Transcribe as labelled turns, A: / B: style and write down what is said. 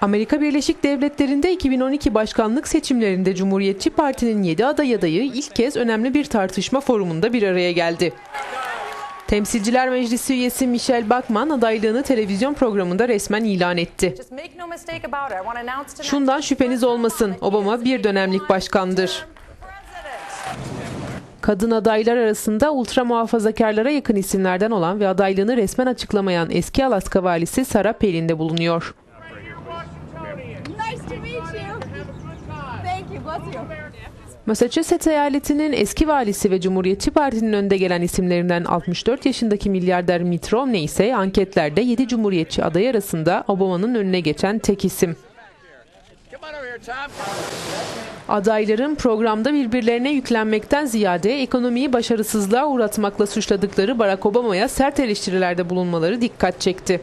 A: Amerika Birleşik Devletleri'nde 2012 başkanlık seçimlerinde Cumhuriyetçi Parti'nin 7 aday adayı ilk kez önemli bir tartışma forumunda bir araya geldi. Temsilciler Meclisi üyesi Michelle Bachmann adaylığını televizyon programında resmen ilan etti. Şundan şüpheniz olmasın, Obama bir dönemlik başkandır. Kadın adaylar arasında ultra muhafazakarlara yakın isimlerden olan ve adaylığını resmen açıklamayan eski Alaska valisi Sarah Palin de bulunuyor. Massachusetts eyaletinin eski valisi ve Cumhuriyetçi Parti'nin önde gelen isimlerinden 64 yaşındaki milyarder Mitt Romney ise anketlerde 7 Cumhuriyetçi aday arasında Obama'nın önüne geçen tek isim. Adayların programda birbirlerine yüklenmekten ziyade ekonomiyi başarısızlığa uğratmakla suçladıkları Barack Obama'ya sert eleştirilerde bulunmaları dikkat çekti.